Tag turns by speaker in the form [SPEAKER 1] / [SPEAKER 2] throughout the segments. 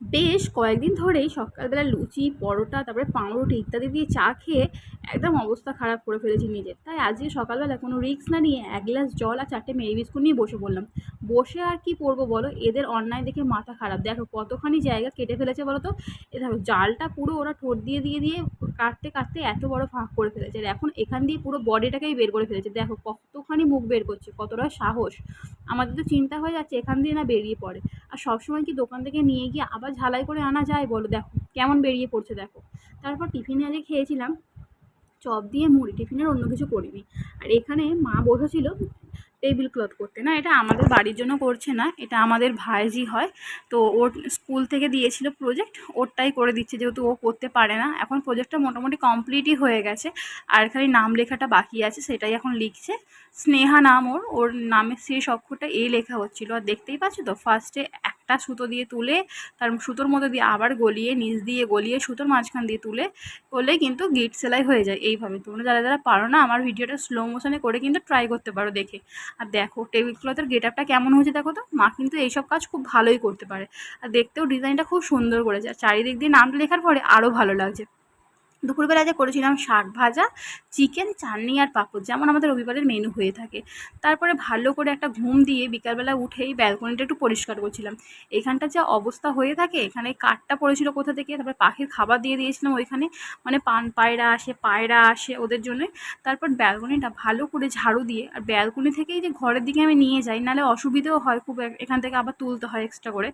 [SPEAKER 1] বেশ কয়েকদিন ধরেই সকালবেলা লুচি পরোটা তারপরে পাউরুটি ইত্যাদি দিয়ে চা খেয়ে একদম অবস্থা খারাপ করে ফেলেছি নিজের। তাই আজকে সকালবেলা কোনো রিস্ক না নিয়ে এক গ্লাস জল আর চারটে মেরি বিস্কুট নিয়ে বসে পড়লাম। বসে আর কি করব বলো? এদের অন্যায় দেখে মাথা খারাপ। দেখো কতখানি জায়গা কেটে ফেলেছে বলো তো এ দেখো, জালটা পুরো ওরা ঠোঁট দিয়ে দিয়ে দিয়ে কাটতে কাটতে এত বড় ফাঁক করে ফেলেছে। আর এখন এখান দিয়ে পুরো বডিটাকেই বের করে ফেলেছে। দেখো কতখানি মুখ বের করছে, কতটা সাহস। আমাদের তো চিন্তা হয়ে যাচ্ছে এখান দিয়ে না বেরিয়ে পড়ে। আর সবসময় কি দোকান থেকে নিয়ে গিয়ে আবার ঝালাই করে আনা যায় বলো? দেখো, কেমন বেরিয়ে পড়ছে দেখো। তারপর টিফিনে আজকে খেয়েছিলাম। চপ দিয়ে মুড়ি টিফিনের অন্য কিছু করিনি। আর এখানে মা বসেছিল টেবিল ক্লথ করতে। না, এটা আমাদের বাড়ির জন্য করছে না, এটা আমাদের ভাইজি হয়। তো ওর স্কুল থেকে দিয়েছিল প্রজেক্ট, ওরটাই করে দিচ্ছে, যেহেতু ও করতে পারে না। এখন প্রজেক্টটা মোটামুটি কমপ্লিটই হয়ে গেছে, আর খালি নাম লেখাটা বাকি আছে, সেটাই এখন লিখছে। স্নেহা নাম ওর ওর নামের শেষ অক্ষরটা এ লেখা হচ্ছিল। আর দেখতেই পাচ্ছ তো ফার্স্টে একটা সুতো দিয়ে তুলে, তার সুতোর মধ্যে দিয়ে আবার গলিয়ে, নিচ দিয়ে গলিয়ে, সুতোর মাঝখান দিয়ে তুলে, করলে কিন্তু গিট সেলাই হয়ে যায়। এইভাবে তোমরা যারা যারা পারো না, আমার ভিডিওটা স্লো মোশনে করে কিন্তু ট্রাই করতে পারো দেখে। আর দেখো টেবিল ক্লথের গেট আপটা কেমন হয়েছে দেখো তো? মা কিন্তু এইসব কাজ খুব ভালোই করতে পারে। আর দেখতেও ডিজাইনটা খুব সুন্দর করেছে। আর চারিদিক দিয়ে নামটা লেখার পরে আরও ভালো লাগছে। দুপুরবেলা যে করেছিলাম শাক ভাজা চিকেন চাটনি আর পাঁপড়, যেমন আমাদের রবিবারের মেনু হয়ে থাকে। তারপরে ভালো করে একটা ঘুম দিয়ে বিকালবেলা উঠেই ব্যালকনিটা একটু পরিষ্কার করছিলাম। এখানটা যা অবস্থা হয়ে থাকে, এখানে কাঠটা পড়েছিল কোথা থেকে, তারপরে পাখির খাবার দিয়ে দিয়েছিলাম ওইখানে। মানে পান পায়রা আসে পায়রা আসে ওদের জন্য। তারপর ব্যালকনিটা ভালো করে ঝাড়ু দিয়ে, আর ব্যালকনি থেকেই যে ঘরের দিকে আমি নিয়ে যাই, নাহলে অসুবিধেও হয় খুব এখান থেকে আবার তুলতে হয় এক্সট্রা করে।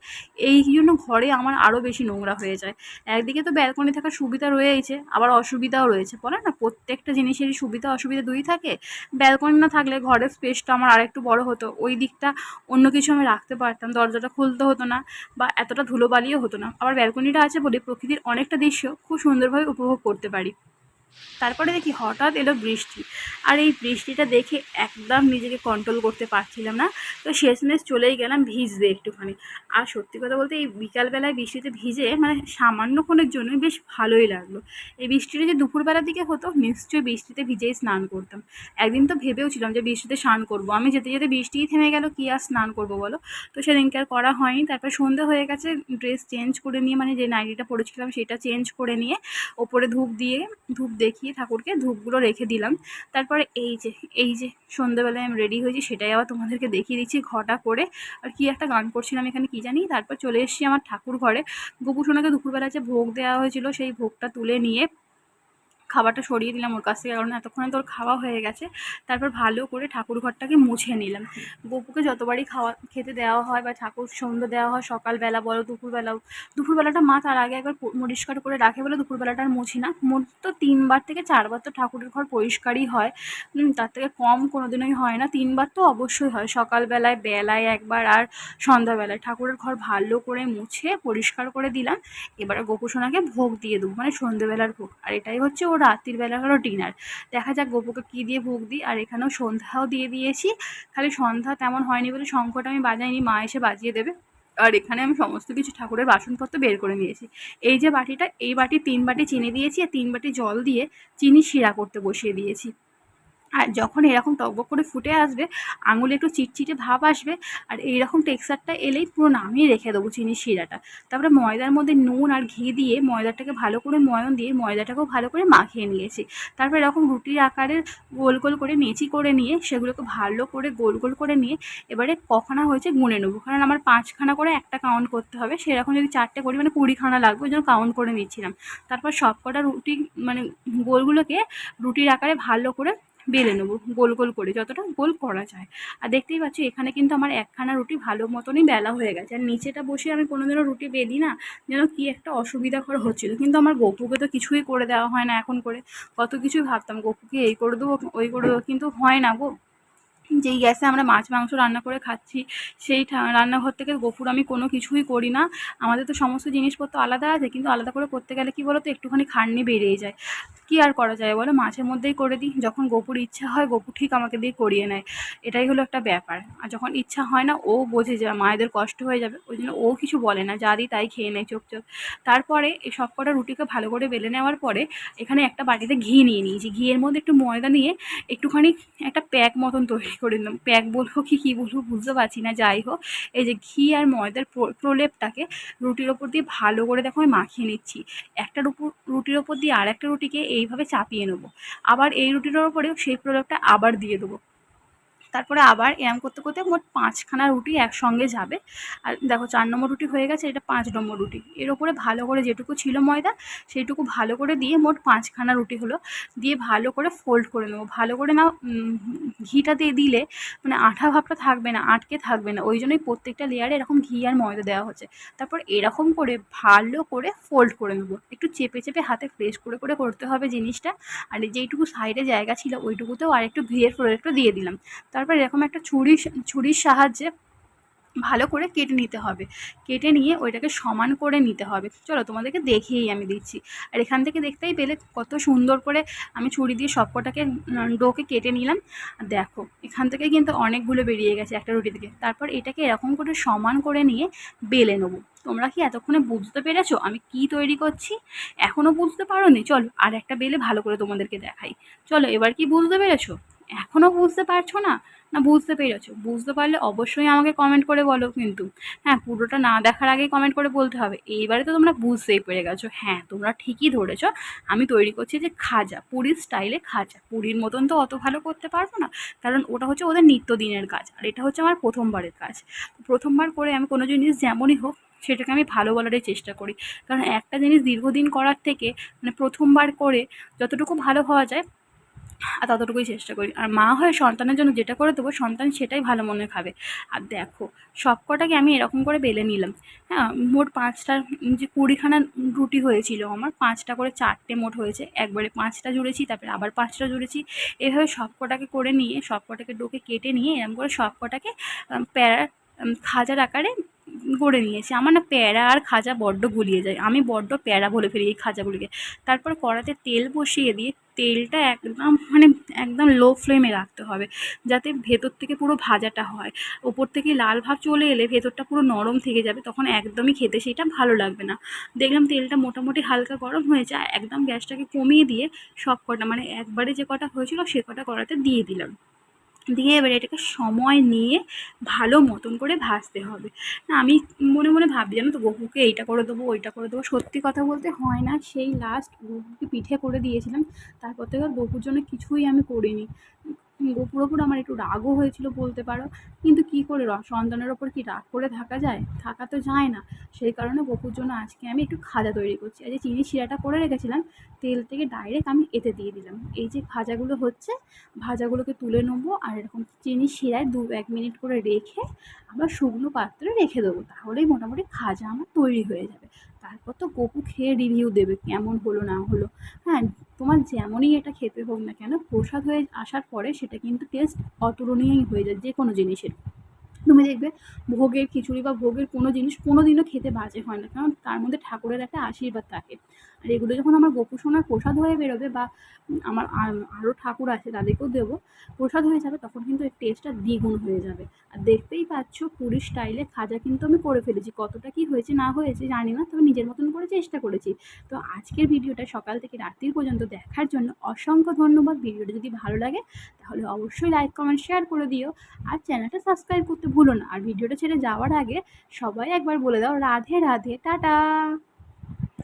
[SPEAKER 1] এই জন্য ঘরে আমার আরও বেশি নোংরা হয়ে যায়। একদিকে তো ব্যালকনি থাকার সুবিধা রয়েইছে, আবার অসুবিধাও রয়েছে। বলে না প্রত্যেকটা জিনিসেরই সুবিধা অসুবিধা দুই থাকে। ব্যালকনি না থাকলে ঘরের স্পেসটা আমার আরেকটু বড় হতো। ওই দিকটা অন্য কিছু আমি রাখতে পারতাম। দরজাটা খুলতে হতো না বা এতটা ধুলোবালিও হতো না। আবার ব্যালকনিটা আছে বলে প্রকৃতির অনেকটা দৃশ্য খুব সুন্দরভাবে উপভোগ করতে পারি। তারপরে দেখি হঠাৎ এলো বৃষ্টি। আর এই বৃষ্টিটা দেখে একদম নিজেকে কন্ট্রোল করতে পারছিলাম না। তো শেষমেশ চলেই গেলাম ভিজতে একটুখানি। আর সত্যি কথা বলতে এই বিকালবেলায় বৃষ্টিতে ভিজে মানে সামান্যক্ষণের জন্য বেশ ভালোই লাগল। এই বৃষ্টিটা যে দুপুরবেলার দিকে হতো, নিশ্চয়ই বৃষ্টিতে ভিজেই স্নান করতাম। একদিন তো ভেবেও ছিলাম যে বৃষ্টিতে স্নান করব। আমি যেতে যেতে বৃষ্টিই থেমে গেল, কি আর স্নান করব বলো? তো সেদিনকে আর করা হয়নি। তারপর সন্ধে হয়ে গেছে ড্রেস চেঞ্জ করে নিয়ে মানে যে নাইটিটা পরেছিলাম সেটা চেঞ্জ করে নিয়ে ওপরে ধূপ দিয়ে, ধূপ দেখিয়ে ঠাকুরকে ধূপগুলো রেখে দিলাম। তারপরে এই যে এই যে সন্ধ্যেবেলায় আমি রেডি হয়েছি সেটাই আবার তোমাদেরকে দেখিয়ে দিচ্ছি ঘটা করে। আর কি একটা গান করছিলাম এখানে কি জানি? তারপর চলে এসেছি আমার ঠাকুর ঘরে। গোপুসোনাকে দুপুরবেলা যে ভোগ দেওয়া হয়েছিল সেই ভোগটা তুলে নিয়ে খাবারটা সরিয়ে দিলাম ওর কাছ থেকে, কারণ এতক্ষণে তোর খাওয়া হয়ে গেছে। তারপর ভালো করে ঠাকুর ঘরটাকে মুছে নিলাম। গপুকে যতবারই খাওয়া, খেতে দেওয়া হয় বা ঠাকুর সন্ধ্যে দেওয়া হয়, সকালবেলা বলো, দুপুরবেলাও, দুপুরবেলাটা মা তার আগে একবার পরিষ্কার করে রাখে বলে দুপুরবেলাটা আর মুছি না। মোট তো তিনবার থেকে চারবার তো ঠাকুরের ঘর পরিষ্কারই হয়। তার থেকে কম কোনো দিনই হয় না, তিনবার তো অবশ্যই হয়। সকালবেলায়, বেলায় একবার আর সন্ধ্যাবেলায়। ঠাকুরের ঘর ভালো করে মুছে, পরিষ্কার করে দিলাম। এবারে গোপুসোনাকে ভোগ দিয়ে দেবো মানে সন্ধ্যেবেলার ভোগ। আর এটাই হচ্ছে ও রাত্রির হলো ডিনার দেখা যাক গোপুকে কী দিয়ে ভোগ দিই, আর এখানেও সন্ধ্যাও দিয়ে দিয়েছি। খালি সন্ধ্যা তেমন হয়নি বলে শঙ্খটা আমি বাজাইনি, মা এসে বাজিয়ে দেবে। আর এখানে আমি সমস্ত কিছু ঠাকুরের বাসনপত্র বের করে নিয়েছি। এই যে বাটিটা, এই বাটি তিন বাটি চিনি দিয়েছি, আর তিন বাটি জল দিয়ে চিনি শিরা করতে বসিয়ে দিয়েছি। আর যখন এরকম টকবক করে ফুটে আসবে, আঙুলে একটু চিটচিটে ভাব আসবে, আর এইরকম টেক্সচারটা এলেই পুরো নামিয়ে রেখে দেবো চিনির শিরাটা। তারপরে ময়দার মধ্যে নুন আর ঘি দিয়ে ময়দাটাকে ভালো করে ময়ন দিয়ে ময়দাটাকেও ভালো করে মাখিয়ে নিয়েছি। তারপর এরকম রুটির আকারে গোল গোল করে নেচি করে নিয়ে সেগুলোকে ভালো করে গোল গোল করে নিয়ে এবারে কখানা হয়েছে গুনে নেব। কারণ আমার পাঁচখানা করে একটা কাউন্ট করতে হবে, সেরকম যদি চারটে করি মানে কুড়িখানা লাগবে, ওই জন্য কাউন্ট করে নিচ্ছিলাম। তারপর সব কটা রুটি মানে গোলগুলোকে রুটির আকারে ভালো করে বেলে নেব, গোল গোল করে, যতটা গোল করা যায়। আর দেখতেই পাচ্ছি, এখানে কিন্তু আমার একখানা রুটি ভালো মতনই বেলা হয়ে গেছে। আর নিচেটা বসে আমি কোনোদিনও রুটি বেলি না, যেন কি একটা অসুবিধাকর হচ্ছিল। কিন্তু আমার গপুকে তো কিছুই করে দেওয়া হয় না এখন করে। কত কিছুই ভাবতাম, গপুকে এই করে দেবো, ওই করে দেবো, কিন্তু হয় না গো। যেই গ্যাসে আমরা মাছ, মাংস রান্না করে খাচ্ছি, সেই রান্নাঘর থেকে গোপুর আমি কোনো কিছুই করি না। আমাদের তো সমস্ত জিনিসপত্র আলাদা আছে, কিন্তু আলাদা করে করতে গেলে কি বলো তো একটুখানি খাটনি বেরিয়ে যায়। কি আর করা যায় বলো? মাছের মধ্যেই করে দিই। যখন গপুর ইচ্ছা হয় গপু ঠিক আমাকে দিয়ে করিয়ে নেয়। এটাই হলো একটা ব্যাপার। আর যখন ইচ্ছা হয় না, ও বোঝে যায় মায়েদের কষ্ট হয়ে যাবে। ওই জন্য ও কিছু বলে না। যা দিই তাই খেয়ে নেয় চোখ চোখ। তারপরে এই সব কটা রুটিকে ভালো করে বেলে নেওয়ার পরে এখানে একটা বাটিতে ঘি নিয়ে নিয়েছি। ঘিয়ের মধ্যে একটু ময়দা নিয়ে একটুখানি একটা প্যাক মতন তৈরি করে নিলাম। প্যাক বলব কি, কী বলব বুঝতে পারছি না, যাই হোক। এই যে ঘি আর ময়দার প্র- প্রলেপটাকে রুটির ওপর দিয়ে ভালো করে দেখো আমি মাখিয়ে নিচ্ছি। একটা রুটির ওপর দিয়ে আর একটা রুটিকে এইভাবে চাপিয়ে নেব। আবার এই রুটির ওপরেও সেই প্রলেপটা আবার দিয়ে দেবো। তারপরে আবার এরম করতে করতে মোট পাঁচখানা রুটি একসঙ্গে যাবে। আর দেখো চার নম্বর রুটি হয়ে গেছে, এটা পাঁচ নম্বর রুটি। এর ওপরে ভালো করে যেটুকু ছিল ময়দা, সেইটুকু ভালো করে দিয়ে মোট পাঁচখানা রুটি হলো। দিয়ে ভালো করে ফোল্ড করে নেব। ভালো করে না ঘিটা দিয়ে দিলে মানে আঠা ভাবটা থাকবে না, আটকে থাকবে না। ওই জন্যই প্রত্যেকটা লেয়ারে এরকম ঘি আর ময়দা দেওয়া হচ্ছে। তারপর এরকম করে ভালো করে ফোল্ড করে নেব। একটু চেপে চেপে হাতে ফ্রেশ করে করে করতে হবে জিনিসটা। আর যেইটুকু সাইডে জায়গা ছিল, ওইটুকুতেও আর একটু ঘিয়ের প্রোডাক্টটা দিয়ে দিলাম। তারপর এরকম একটা ছুরি ছুরির সাহায্যে ভালো করে কেটে নিতে হবে। কেটে নিয়ে ওইটাকে সমান করে নিতে হবে। চলো তোমাদেরকে দেখিয়েই আমি দিচ্ছি। আর এখান থেকে দেখতেই পেলে কত সুন্দর করে আমি ছুরি দিয়ে সবকটাকে ডোকে কেটে নিলাম। দেখো, এখান থেকে কিন্তু অনেকগুলো বেরিয়ে গেছে একটা রুটি থেকে তারপর এটাকে এরকম করে সমান করে নিয়ে বেলে নেব। তোমরা কি এতক্ষণে বুঝতে পেরেছ আমি কি তৈরি করছি? এখনও বুঝতে পারো নি চলো আর একটা বেলে ভালো করে তোমাদেরকে দেখাই। চলো এবার কি বুঝতে পেরেছ? এখনও বুঝতে পারছ না? না, বুঝতে পেরেছ। বুঝতে পারলে অবশ্যই আমাকে কমেন্ট করে বলো কিন্তু। হ্যাঁ পুরোটা না দেখার আগেই কমেন্ট করে বলতে হবে। এইবারে তো তোমরা বুঝতেই পেরে গেছো। হ্যাঁ তোমরা ঠিকই ধরেছো। আমি তৈরি করছি যে খাজা, পুরীর স্টাইলে খাজা। পুরীর মতন তো অত ভালো করতে পারব না। কারণ ওটা হচ্ছে ওদের নিত্যদিনের কাজ। আর এটা হচ্ছে আমার প্রথমবারের কাজ। প্রথমবার করে আমি কোনো জিনিস যেমনই হোক, সেটাকে আমি ভালো বলারই চেষ্টা করি। কারণ একটা জিনিস দীর্ঘদিন করার থেকে মানে প্রথমবার করে যতটুকু ভালো হওয়া যায় আর ততটুকুই চেষ্টা করি। আর মা হয়ে সন্তানের জন্য যেটা করে দেবো, সন্তান সেটাই ভালো মনে খাবে। আর দেখো সব কটাকে আমি এরকম করে বেলে নিলাম। হ্যাঁ মোট পাঁচটা যে কুড়িখানা রুটি হয়েছিল আমার, পাঁচটা করে চারটে মোট হয়েছে। একবারে পাঁচটা জুড়েছি, তারপরে আবার পাঁচটা জুড়েছি। এভাবে সব কটাকে করে নিয়ে সব কটাকে ডোকে কেটে নিয়ে এরকম করে সব কটাকে প্যারা খাজার আকারে গড়ে নিয়েছি। আমার না প্যারা আর খাজা বড্ড গুলিয়ে যায়। আমি বড্ড প্যারা বলে ফেলি এই খাজাগুলিকে। তারপর কড়াতে তেল বসিয়ে দিয়ে তেলটা একদম মানে একদম লো ফ্লেমে রাখতে হবে। যাতে ভেতর থেকে পুরো ভাজাটা হয়। ওপর থেকে লাল ভাব চলে এলে ভেতরটা পুরো নরম থেকে যাবে, তখন একদমই খেতে সেটা ভালো লাগবে না। দেখলাম তেলটা মোটামুটি হালকা গরম হয়েছে আর একদম গ্যাসটাকে কমিয়ে দিয়ে সব কটা মানে একবারে যে কটা হয়েছিল সে কটা কড়াতে দিয়ে দিলাম। দিয়ে এবারে এটাকে সময় নিয়ে ভালো মতন করে ভাজতে হবে। না, আমি মনে মনে ভাবি জানো তো, গহুকে এইটা করে দেবো, ওইটা করে দেবো। সত্যি কথা বলতে হয় না, সেই লাস্ট গহুকে পিঠে করে দিয়েছিলাম। তারপর থেকে আর গহুর জন্য কিছুই আমি করিনি। গপুর ওপর আমার একটু রাগও হয়েছিল বলতে পারো। কিন্তু কি করে সন্তানের ওপর কি রাগ করে থাকা যায়? থাকা তো যায় না। সেই কারণে গপুর জন্য আজকে আমি একটু খাজা তৈরি করছি। আর যে চিনি শিরাটা করে রেখেছিলাম, তেল থেকে ডাইরেক্ট আমি এতে দিয়ে দিলাম। এই যে ভাজাগুলো হচ্ছে, ভাজাগুলোকে তুলে নেব আর এরকম চিনি শিরায় দু এক মিনিট করে রেখে আবার শুকনো পাত্রে রেখে দেবো। তাহলেই মোটামুটি খাজা আমার তৈরি হয়ে যাবে। তারপর তো গপু খেয়ে রিভিউ দেবে কেমন হলো, না হলো। হ্যাঁ তোমার যেমনই এটা খেতে হোক না কেন, প্রসাদ হয়ে আসার পরে সেটা কিন্তু টেস্ট অতুলনীয়ই হয়ে যায় যে কোনো জিনিসের। তুমি দেখবে ভোগের খিচুড়ি বা ভোগের কোনো জিনিস কোনো দিনও খেতে বাজে হয় না। কারণ তার মধ্যে ঠাকুরের একটা আশীর্বাদ থাকে। আর এগুলো যখন আমার গোপু সোনার প্রসাদ হয়ে বেরোবে বা আমার আরও ঠাকুর আছে তাদেরকেও দেবো, প্রসাদ হয়ে যাবে তখন কিন্তু এর টেস্টটা দ্বিগুণ হয়ে যাবে। আর দেখতেই পাচ্ছ পুরীর স্টাইলে খাজা কিন্তু আমি করে ফেলেছি। কতটা কি হয়েছে, না হয়েছে জানি না, তবে নিজের মতন করে চেষ্টা করেছি। তো আজকের ভিডিওটা সকাল থেকে রাত্রির পর্যন্ত দেখার জন্য অসংখ্য ধন্যবাদ। ভিডিওটা যদি ভালো লাগে, তাহলে অবশ্যই লাইক কমেন্ট শেয়ার করে দিও। আর চ্যানেলটা সাবস্ক্রাইব করতে ভুলো না। আর ভিডিওটা ছেড়ে যাওয়ার আগে সবাই একবার বলে দাও। রাধে রাধে টাটা!